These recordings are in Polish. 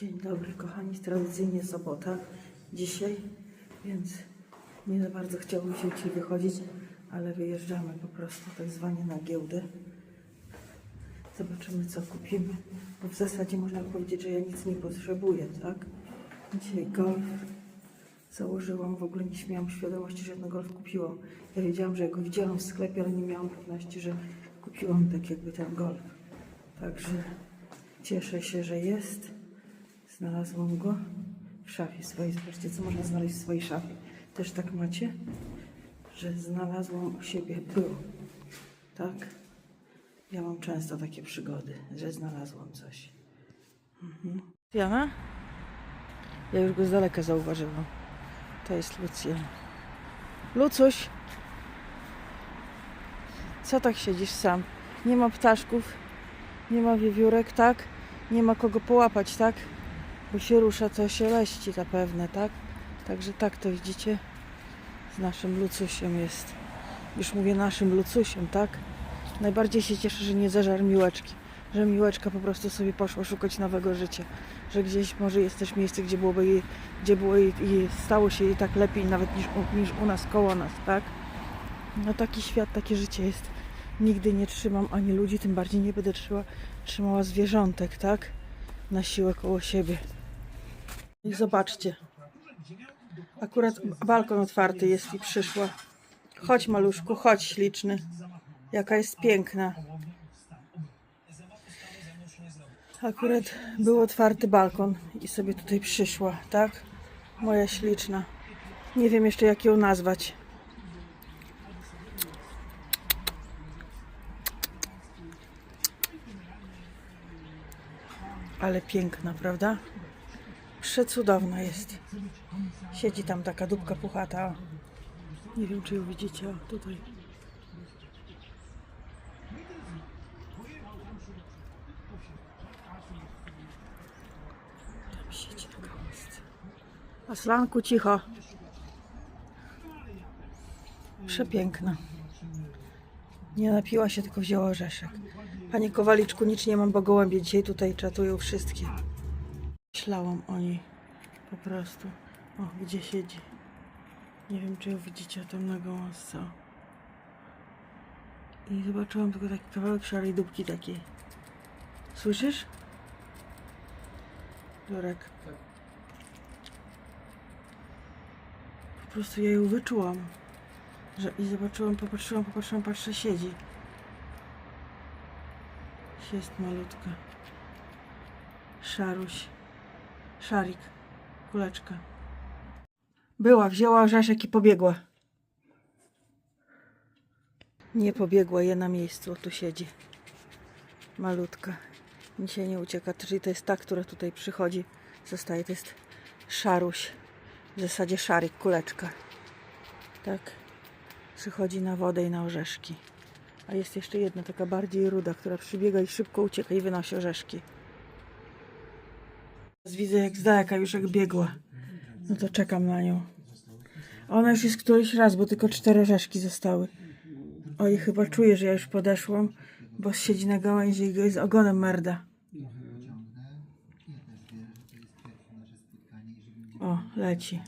Dzień dobry, kochani. Tradycyjnie sobota dzisiaj, więc nie za bardzo chciało mi się dzisiaj wychodzić, ale wyjeżdżamy po prostu tak zwanie na giełdę. Zobaczymy, co kupimy, bo w zasadzie można powiedzieć, że ja nic nie potrzebuję, tak? Dzisiaj golf założyłam, w ogóle nie miałam świadomości, że ten golf kupiłam. Ja wiedziałam, że ja go widziałam w sklepie, ale nie miałam pewności, że kupiłam tak jakby ten golf. Także cieszę się, że jest. Znalazłam go w szafie swojej. Zobaczcie, co można znaleźć w swojej szafie. Też tak macie? Że znalazłam u siebie było. Tak? Ja mam często takie przygody, że znalazłam coś. Mhm. Jana? Ja już go z daleka zauważyłam. To jest Lucjan. Lucuś! Co tak siedzisz sam? Nie ma ptaszków, nie ma wiewiórek, tak? Nie ma kogo połapać, tak? Bo się rusza, to się leści zapewne, tak? Także tak to widzicie. Z naszym Lucusiem jest. Już mówię naszym Lucusiem, tak? Najbardziej się cieszę, że nie zażar miłeczki. Że miłeczka po prostu sobie poszła szukać nowego życia. Że gdzieś może jest też miejsce, gdzie byłoby jej, gdzie było jej, jej stało się jej tak lepiej nawet niż, u- niż u nas, koło nas, tak? No taki świat, takie życie jest. Nigdy nie trzymam ani ludzi, tym bardziej nie będę trzyma, trzymała zwierzątek, tak? Na siłę koło siebie. I zobaczcie. Akurat balkon otwarty jest i przyszła. Chodź maluszku, chodź śliczny. Jaka jest piękna. Akurat był otwarty balkon i sobie tutaj przyszła, tak? Moja śliczna. Nie wiem jeszcze jak ją nazwać. Ale piękna, prawda? Przecudowna jest. Siedzi tam taka dupka puchata. Nie wiem, czy ją widzicie. O, tutaj. Tam siedzi na gałązce. Aslanku, cicho. Przepiękna. Nie napiła się, tylko wzięła orzeszek. Panie Kowaliczku, nic nie mam, bo gołębie dzisiaj tutaj czatują wszystkie. Myślałam o niej. Po prostu. O, gdzie siedzi. Nie wiem, czy ją widzicie tam na gałązce. o. I zobaczyłam tylko taki kawałek szarej dupki takiej. Słyszysz? Dorek. Po prostu ja ją wyczułam. Że, I zobaczyłam, popatrzyłam, popatrzyłam, patrzę, siedzi. Jest malutka. Szaruś. Szarik. Kuleczka. Była, wzięła orzeszek i pobiegła. Nie pobiegła, je na miejscu, tu siedzi. Malutka. Dzisiaj nie ucieka, czyli to jest ta, która tutaj przychodzi. Zostaje, to jest szaruś. W zasadzie szarik, kuleczka. Tak. Przychodzi na wodę i na orzeszki. A jest jeszcze jedna taka bardziej ruda, która przybiega i szybko ucieka i wynosi orzeszki. Widzę jak z daleka już jak biegła. No to czekam na nią. Ona już jest któryś raz, bo tylko cztery orzeszki zostały. Oj, chyba czuję, że ja już podeszłam, bo siedzi na gałęzi i go z ogonem merda. O, leci.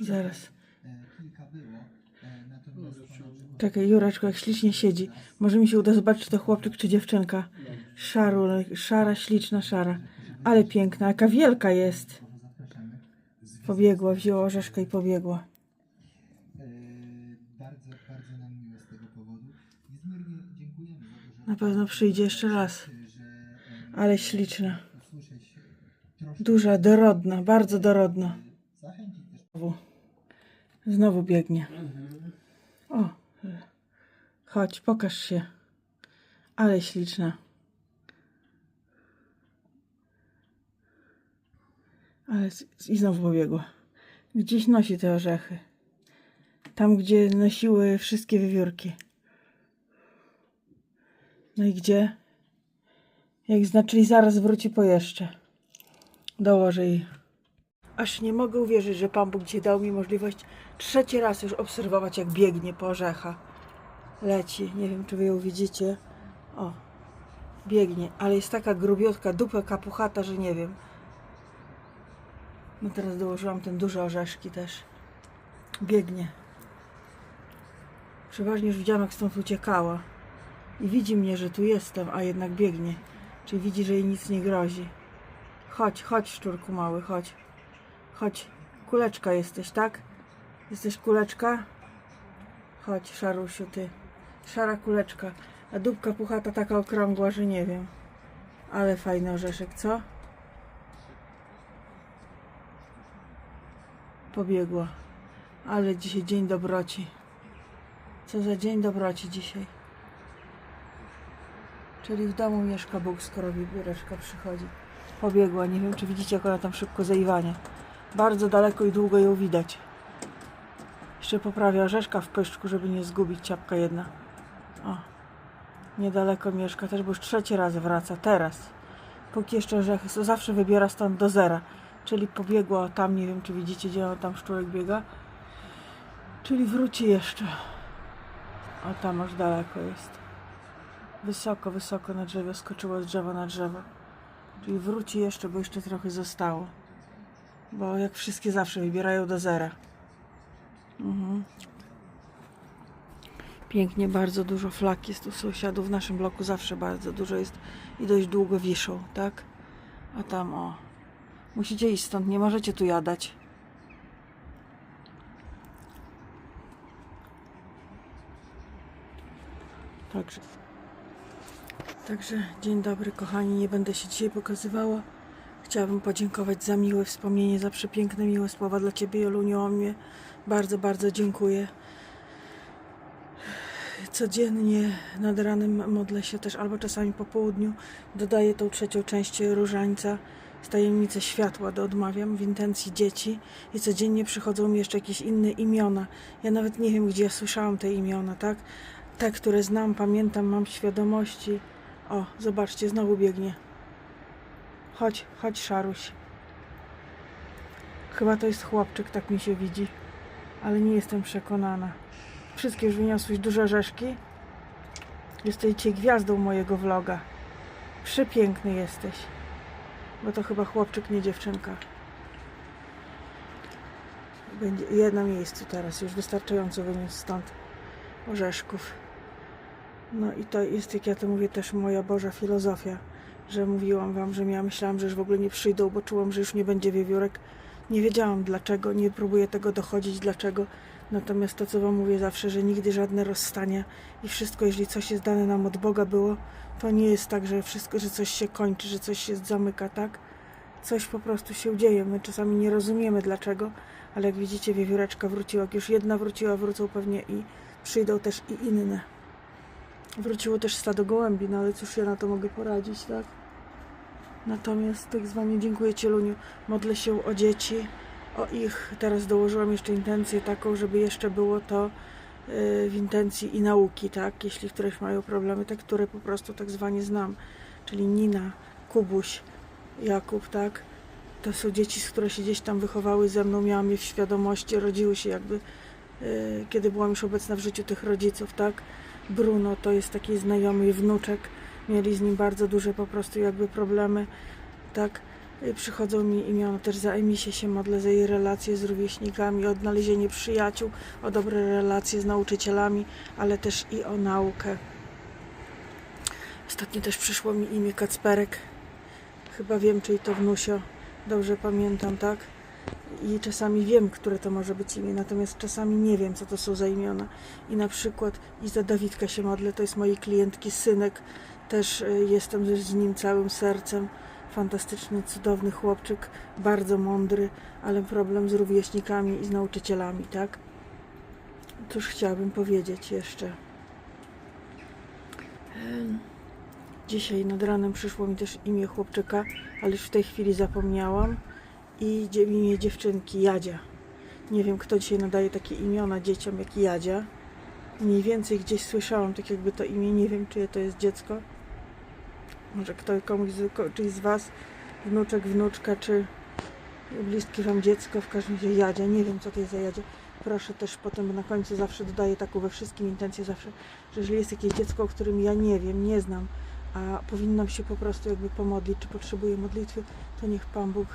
Zaraz. Czekaj, Jureczko, jak ślicznie siedzi. Może mi się uda zobaczyć, czy to chłopczyk, czy dziewczynka. Szaru, szara, śliczna szara. Ale piękna, jaka wielka jest. Pobiegła, wzięła orzeszkę i pobiegła. Na pewno przyjdzie jeszcze raz. Ale śliczna. Duża, dorodna, bardzo dorodna. Znowu, znowu biegnie. O, chodź, pokaż się. Ale śliczna. Ale i znowu pobiegła. Gdzieś nosi te orzechy. Tam, gdzie nosiły wszystkie wiewiórki. No i gdzie? Jak znaczyli, zaraz wróci po jeszcze. Dołożę jej. Aż nie mogę uwierzyć, że Pan Bóg dzisiaj dał mi możliwość trzeci raz już obserwować, jak biegnie po orzecha. Leci. Nie wiem, czy wy ją widzicie. O, Biegnie, ale jest taka grubiotka, dupę kapuchata, że nie wiem. No teraz dołożyłam ten duże orzeszki też. Biegnie. Przeważnie już widziałam, jak stąd uciekała. I widzi mnie, że tu jestem, a jednak biegnie. Czyli widzi, że jej nic nie grozi. Chodź, chodź, szczurku mały, chodź. Chodź. Kuleczka jesteś, tak? Jesteś kuleczka? Chodź, szarusiu, ty. Szara kuleczka. A dupka puchata taka okrągła, że nie wiem. Ale fajny orzeszek, co? Pobiegła. Ale dzisiaj dzień dobroci. Co za dzień dobroci dzisiaj. Czyli w domu mieszka Bóg, skoro wibiereczka przychodzi. Pobiegła. Nie wiem, czy widzicie, jak ona tam szybko zaiwania. Bardzo daleko i długo ją widać. Jeszcze poprawia orzeszka w pyszczku, żeby nie zgubić ciapka jedna. O. Niedaleko mieszka też, bo już trzeci raz wraca. Teraz. Póki jeszcze orzechy, zawsze wybiera stąd do zera. Czyli pobiegła tam, nie wiem czy widzicie, gdzie on tam szczurek biega. Czyli wróci jeszcze. O tam aż daleko jest. Wysoko, wysoko na drzewie, skoczyło z drzewa na drzewo. Czyli wróci jeszcze, bo jeszcze trochę zostało. Bo jak wszystkie zawsze wybierają do zera. Mhm. Pięknie, bardzo dużo flak jest u sąsiadów. W naszym bloku zawsze bardzo dużo jest i dość długo wiszą, tak? A tam o. Musicie iść stąd, nie możecie tu jadać. Także. Także dzień dobry kochani, nie będę się dzisiaj pokazywała. Chciałabym podziękować za miłe wspomnienie, za przepiękne, miłe słowa dla Ciebie, Joluniu, o mnie. Bardzo, bardzo dziękuję. Codziennie nad ranem modlę się też, albo czasami po południu. Dodaję tą trzecią część różańca z tajemnicy światła do odmawiam w intencji dzieci i codziennie przychodzą mi jeszcze jakieś inne imiona. Ja nawet nie wiem, gdzie ja słyszałam te imiona, tak? Te, które znam, pamiętam, mam świadomości. O, zobaczcie, znowu biegnie. Chodź, chodź, Szaruś. Chyba to jest chłopczyk, tak mi się widzi. Ale nie jestem przekonana. Wszystkie już wyniosłeś duże orzeszki? Jesteś dzisiaj gwiazdą mojego vloga. Przepiękny jesteś. Bo to chyba chłopczyk, nie dziewczynka. Będzie jedno miejscu teraz, już wystarczająco wyniósł stąd orzeszków. No i to jest, jak ja to mówię, też moja Boża filozofia, że mówiłam Wam, że ja myślałam, że już w ogóle nie przyjdą, bo czułam, że już nie będzie wiewiórek. Nie wiedziałam dlaczego, nie próbuję tego dochodzić, dlaczego. Natomiast to, co Wam mówię zawsze, że nigdy żadne rozstania i wszystko, jeżeli coś jest dane nam od Boga było, to nie jest tak, że wszystko, że coś się kończy, że coś się zamyka, tak? Coś po prostu się dzieje. My czasami nie rozumiemy dlaczego, ale jak widzicie, wiewióreczka wróciła. Jak już jedna wróciła, wrócą pewnie i przyjdą też i inne. Wróciło też stado gołębi, no ale cóż ja na to mogę poradzić, tak? Natomiast tak zwanie dziękuję Cieluniu. Modlę się o dzieci, o ich. Teraz dołożyłam jeszcze intencję taką, żeby jeszcze było to y, w intencji i nauki, tak? Jeśli któreś mają problemy, te, które po prostu tak zwanie znam. Czyli Nina, Kubuś, Jakub, tak? To są dzieci, które się gdzieś tam wychowały ze mną, miałam je w świadomości, rodziły się jakby, y, kiedy byłam już obecna w życiu tych rodziców, tak? Bruno to jest taki znajomy wnuczek. Mieli z nim bardzo duże po prostu jakby problemy. Tak, Y, przychodzą mi imiona też za Emisię się modlę, za jej relacje z rówieśnikami, odnalezienie przyjaciół, o dobre relacje z nauczycielami, ale też i o naukę. Ostatnio też przyszło mi imię Kacperek. Chyba wiem, czyj to wnusio. Dobrze pamiętam, tak? I czasami wiem, które to może być imię, natomiast czasami nie wiem, co to są za imiona. I na przykład i za Dawidka się modlę, to jest mojej klientki synek. Też y, jestem z nim całym sercem. Fantastyczny, cudowny chłopczyk, bardzo mądry, ale problem z rówieśnikami i z nauczycielami, tak? Cóż chciałabym powiedzieć jeszcze? Dzisiaj nad ranem przyszło mi też imię chłopczyka, ale już w tej chwili zapomniałam. I dzie- imię dziewczynki Jadzia. Nie wiem, kto dzisiaj nadaje takie imiona dzieciom jak Jadzia. Mniej więcej gdzieś słyszałam tak jakby to imię, nie wiem czyje to jest dziecko. Może kto, komuś z, z Was, wnuczek, wnuczka, czy bliskie Wam dziecko, w każdym razie Jadzia, nie wiem co to jest za Jadzia. Proszę też potem na końcu zawsze dodaję taką we wszystkim intencję zawsze, że jeżeli jest jakieś dziecko, o którym ja nie wiem, nie znam, a powinnam się po prostu jakby pomodlić, czy potrzebuję modlitwy, to niech Pan Bóg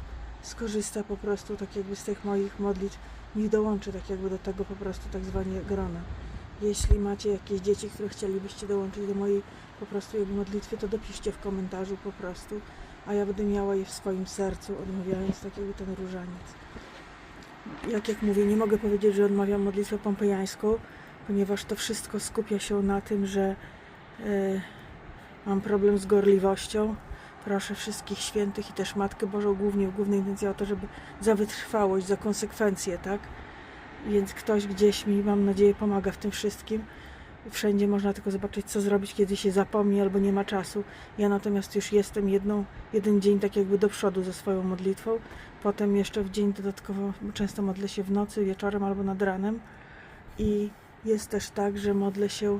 skorzysta po prostu tak jakby z tych moich modlitw, niech dołączy tak jakby do tego po prostu tak zwanie grona. Jeśli macie jakieś dzieci, które chcielibyście dołączyć do mojej po prostu jakby modlitwy, to dopiszcie w komentarzu po prostu, a ja będę miała je w swoim sercu, odmawiając tak jakby ten różaniec. Jak jak mówię, nie mogę powiedzieć, że odmawiam modlitwę pompejańską, ponieważ to wszystko skupia się na tym, że e, mam problem z gorliwością. Proszę wszystkich świętych i też Matkę Bożą głównie w głównej intencji o to, żeby za wytrwałość, za konsekwencje, tak? Więc ktoś gdzieś mi, mam nadzieję, pomaga w tym wszystkim. Wszędzie można tylko zobaczyć, co zrobić, kiedy się zapomni albo nie ma czasu. Ja natomiast już jestem jedną, jeden dzień tak jakby do przodu ze swoją modlitwą. Potem jeszcze w dzień dodatkowo często modlę się w nocy, wieczorem albo nad ranem. I jest też tak, że modlę się,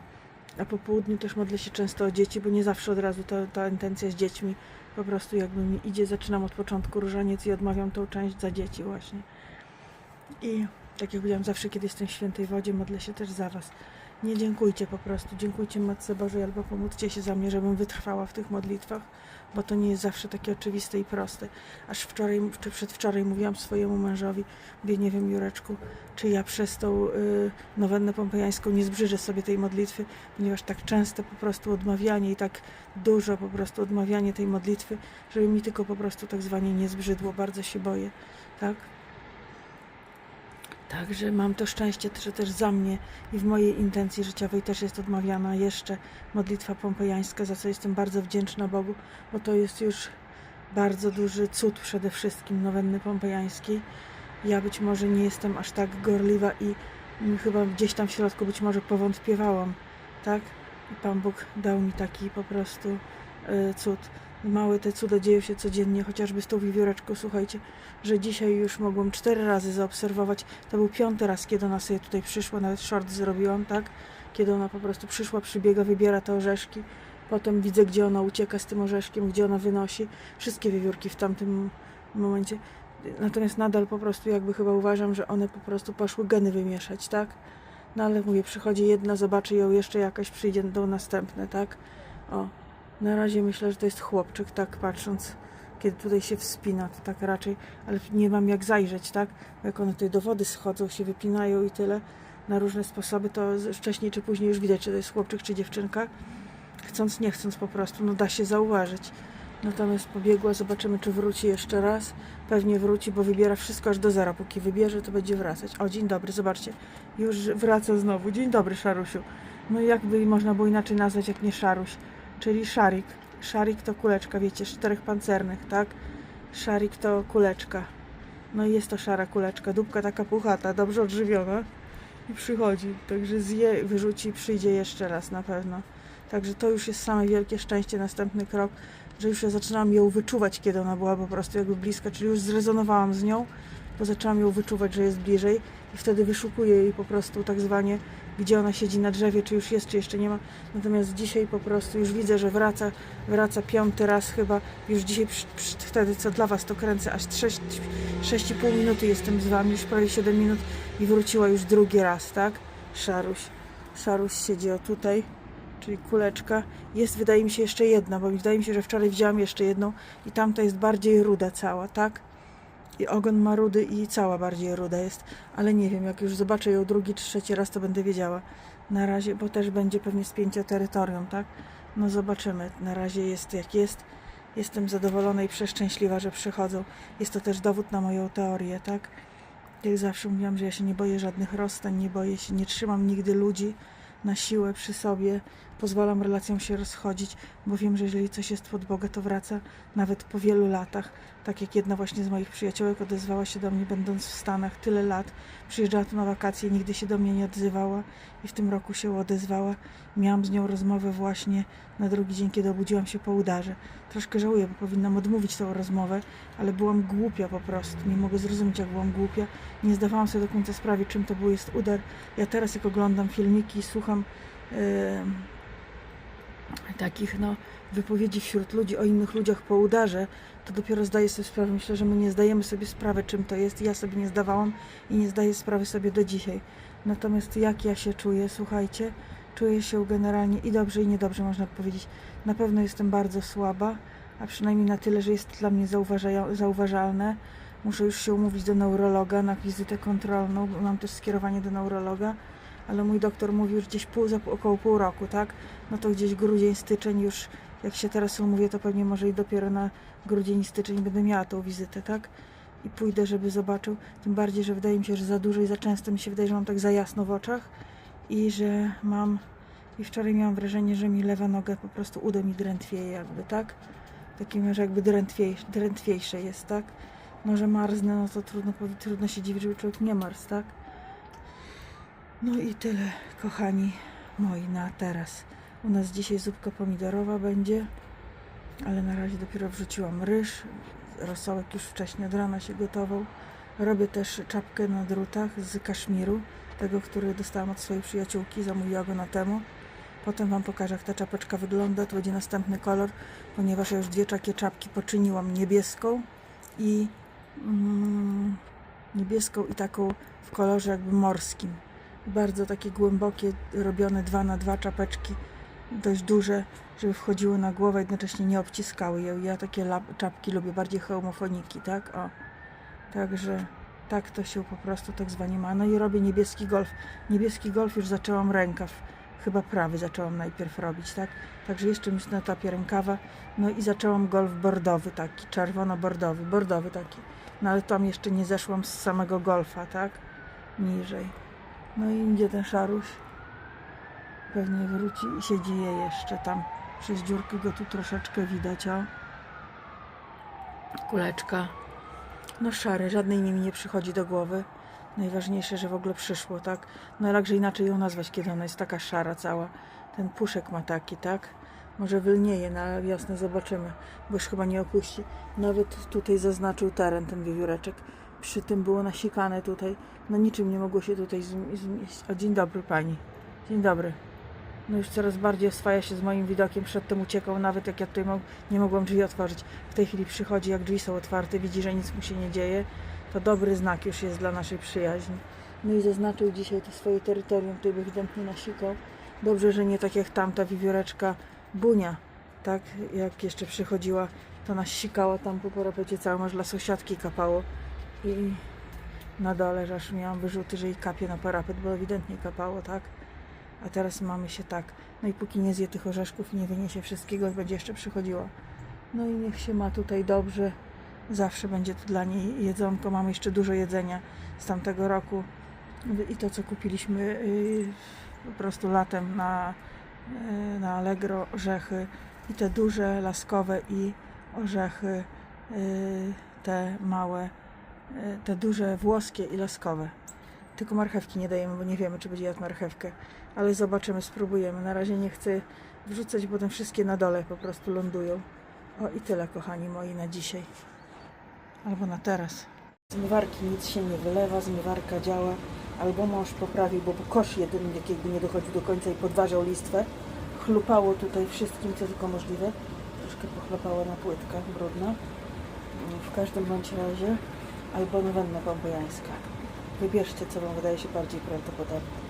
a po południu też modlę się często o dzieci, bo nie zawsze od razu ta, ta intencja z dziećmi po prostu jakby mi idzie. Zaczynam od początku różaniec i odmawiam tą część za dzieci właśnie. I tak jak powiedziałam, zawsze kiedy jestem w świętej wodzie, modlę się też za Was. Nie dziękujcie po prostu. Dziękujcie Matce Bożej albo pomódlcie się za mnie, żebym wytrwała w tych modlitwach, bo to nie jest zawsze takie oczywiste i proste. Aż wczoraj, czy przedwczoraj mówiłam swojemu mężowi, mówię, nie wiem Jureczku, czy ja przez tą y, nowennę pompejańską nie zbrzydżę sobie tej modlitwy, ponieważ tak często po prostu odmawianie i tak dużo po prostu odmawianie tej modlitwy, żeby mi tylko po prostu tak zwanie nie zbrzydło. Bardzo się boję, tak? Także mam to szczęście, że też za mnie i w mojej intencji życiowej też jest odmawiana jeszcze modlitwa pompejańska, za co jestem bardzo wdzięczna Bogu, bo to jest już bardzo duży cud przede wszystkim nowenny pompejańskiej. Ja być może nie jestem aż tak gorliwa i chyba gdzieś tam w środku być może powątpiewałam, tak? I Pan Bóg dał mi taki po prostu y, cud. Małe te cuda dzieją się codziennie, chociażby z tą wiewióreczką, słuchajcie, że dzisiaj już mogłam cztery razy zaobserwować. To był piąty raz, kiedy ona sobie tutaj przyszła, nawet short zrobiłam, tak? Kiedy ona po prostu przyszła, przybiega, wybiera te orzeszki. Potem widzę, gdzie ona ucieka z tym orzeszkiem, gdzie ona wynosi. Wszystkie wiewiórki w tamtym momencie. Natomiast nadal po prostu jakby chyba uważam, że one po prostu poszły geny wymieszać, tak? No ale mówię, przychodzi jedna, zobaczy ją jeszcze jakaś, przyjdzie do następne, tak? O, na razie myślę, że to jest chłopczyk, tak patrząc, kiedy tutaj się wspina, to tak raczej, ale nie mam jak zajrzeć, tak? Jak one tutaj do wody schodzą, się wypinają i tyle, na różne sposoby, to wcześniej czy później już widać, czy to jest chłopczyk, czy dziewczynka. Chcąc, nie chcąc po prostu, no da się zauważyć. Natomiast pobiegła, zobaczymy, czy wróci jeszcze raz. Pewnie wróci, bo wybiera wszystko aż do zera. Póki wybierze, to będzie wracać. O, dzień dobry, zobaczcie. Już wraca znowu. Dzień dobry, Szarusiu. No jakby można było inaczej nazwać, jak nie Szaruś czyli szarik. Szarik to kuleczka, wiecie, czterech pancernych, tak? Szarik to kuleczka. No i jest to szara kuleczka, dupka taka puchata, dobrze odżywiona i przychodzi. Także zje, wyrzuci, przyjdzie jeszcze raz na pewno. Także to już jest same wielkie szczęście, następny krok, że już ja zaczynałam ją wyczuwać, kiedy ona była po prostu jakby bliska, czyli już zrezonowałam z nią, bo zaczęłam ją wyczuwać, że jest bliżej i wtedy wyszukuję jej po prostu tak zwanie, gdzie ona siedzi na drzewie, czy już jest, czy jeszcze nie ma. Natomiast dzisiaj po prostu już widzę, że wraca, wraca piąty raz chyba. Już dzisiaj przy, przy, wtedy, co dla Was to kręcę, aż 6,5 minuty jestem z Wami, już prawie 7 minut i wróciła już drugi raz, tak? Szaruś. Szaruś siedzi o tutaj, czyli kuleczka. Jest, wydaje mi się, jeszcze jedna, bo wydaje mi się, że wczoraj widziałam jeszcze jedną i tamta jest bardziej ruda cała, tak? I ogon ma rudy i cała bardziej ruda jest, ale nie wiem, jak już zobaczę ją drugi trzeci raz, to będę wiedziała. Na razie, bo też będzie pewnie spięcie terytorium, tak? No zobaczymy. Na razie jest jak jest. Jestem zadowolona i przeszczęśliwa, że przychodzą. Jest to też dowód na moją teorię, tak? Jak zawsze mówiłam, że ja się nie boję żadnych rozstań, nie boję się, nie trzymam nigdy ludzi na siłę przy sobie. Pozwalam relacjom się rozchodzić, bo wiem, że jeżeli coś jest od Boga, to wraca nawet po wielu latach. Tak jak jedna właśnie z moich przyjaciółek odezwała się do mnie, będąc w Stanach tyle lat. Przyjeżdżała tu na wakacje, nigdy się do mnie nie odzywała i w tym roku się odezwała. Miałam z nią rozmowę właśnie na drugi dzień, kiedy obudziłam się po udarze. Troszkę żałuję, bo powinnam odmówić tą rozmowę, ale byłam głupia po prostu. Nie mogę zrozumieć, jak byłam głupia. Nie zdawałam sobie do końca sprawy, czym to był jest udar. Ja teraz, jak oglądam filmiki, słucham yy, takich, no, wypowiedzi wśród ludzi o innych ludziach po udarze, to dopiero zdaję sobie sprawę. Myślę, że my nie zdajemy sobie sprawy, czym to jest. Ja sobie nie zdawałam i nie zdaję sprawy sobie do dzisiaj. Natomiast jak ja się czuję, słuchajcie, Czuję się generalnie i dobrze, i niedobrze, można powiedzieć. Na pewno jestem bardzo słaba, a przynajmniej na tyle, że jest dla mnie zauważalne. Muszę już się umówić do neurologa na wizytę kontrolną. Mam też skierowanie do neurologa, ale mój doktor mówił, że gdzieś pół, za około pół roku, tak? No to gdzieś grudzień, styczeń już, jak się teraz umówię, to pewnie może i dopiero na grudzień, styczeń będę miała tą wizytę, tak? I pójdę, żeby zobaczył. Tym bardziej, że wydaje mi się, że za dużo i za często mi się wydaje, że mam tak za jasno w oczach i że mam. I wczoraj miałam wrażenie, że mi lewa noga po prostu udo mi drętwieje, jakby, tak? Takim, że jakby drętwiejsze, drętwiejsze jest, tak? Może marznę, no to trudno, trudno się dziwić, żeby człowiek nie marzł, tak? No i tyle, kochani moi, na teraz. U nas dzisiaj zupka pomidorowa będzie, ale na razie dopiero wrzuciłam ryż. Rosołek już wcześniej od rana się gotował. Robię też czapkę na drutach z kaszmiru, tego, który dostałam od swojej przyjaciółki, zamówiła go na temu. Potem Wam pokażę, jak ta czapeczka wygląda. To będzie następny kolor, ponieważ ja już dwie takie czapki poczyniłam niebieską i mm, niebieską i taką w kolorze jakby morskim. Bardzo takie głębokie, robione dwa na dwa czapeczki, dość duże, żeby wchodziły na głowę, jednocześnie nie obciskały je. Ja takie czapki lubię, bardziej hełmofoniki, tak? O. Także tak to się po prostu tak zwanie ma. No i robię niebieski golf. Niebieski golf już zaczęłam rękaw. Chyba prawy zaczęłam najpierw robić, tak? Także jeszcze jest na etapie rękawa. No i zaczęłam golf bordowy taki, czerwono-bordowy, bordowy taki. No ale tam jeszcze nie zeszłam z samego golfa, tak? Niżej. No i gdzie ten szaruś? Pewnie wróci i się dzieje jeszcze tam. Przez dziurkę go tu troszeczkę widać, o. Kuleczka. No szary, żadne imię mi nie przychodzi do głowy. Najważniejsze, że w ogóle przyszło, tak? No jakże inaczej ją nazwać, kiedy ona jest taka szara cała. Ten puszek ma taki, tak? Może wylnieje na wiosnę, zobaczymy, bo już chyba nie opuści. Nawet tutaj zaznaczył teren ten wiewióreczek. Przy tym było nasikane tutaj. No niczym nie mogło się tutaj zm- zmieścić. O, dzień dobry pani. Dzień dobry. No już coraz bardziej oswaja się z moim widokiem. Przedtem uciekał, nawet jak ja tutaj nie mogłam drzwi otworzyć. W tej chwili przychodzi, jak drzwi są otwarte, widzi, że nic mu się nie dzieje. To dobry znak już jest dla naszej przyjaźni. No i zaznaczył dzisiaj to swoje terytorium, tutaj by ewidentnie nasikał. Dobrze, że nie tak jak tamta wiewióreczka Bunia, tak? Jak jeszcze przychodziła, to nas sikała tam po parapecie całym, aż dla sąsiadki kapało. I na dole, że aż miałam wyrzuty, że jej kapie na parapet, bo ewidentnie kapało, tak? A teraz mamy się tak. No i póki nie zje tych orzeszków i nie wyniesie wszystkiego, będzie jeszcze przychodziła. No i niech się ma tutaj dobrze. Zawsze będzie to dla niej jedzonko. Mamy jeszcze dużo jedzenia z tamtego roku. I to, co kupiliśmy yy, po prostu latem na, yy, na Allegro, orzechy. I te duże, laskowe i orzechy, yy, te małe, te duże, włoskie i laskowe. Tylko marchewki nie dajemy, bo nie wiemy, czy będzie jadł marchewkę. Ale zobaczymy, spróbujemy. Na razie nie chcę wrzucać, bo potem wszystkie na dole po prostu lądują. O i tyle, kochani moi, na dzisiaj. Albo na teraz. Zmywarki nic się nie wylewa, zmywarka działa. Albo mąż poprawił, bo kosz jeden jakby nie dochodził do końca i podważał listwę. Chlupało tutaj wszystkim, co tylko możliwe. Troszkę pochlapało na płytkach, brudno. W każdym bądź razie albo nowenna pompejańska. Wybierzcie, co Wam wydaje się bardziej prawdopodobne.